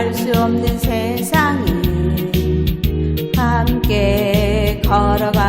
알 수 없는 세상이 함께 걸어가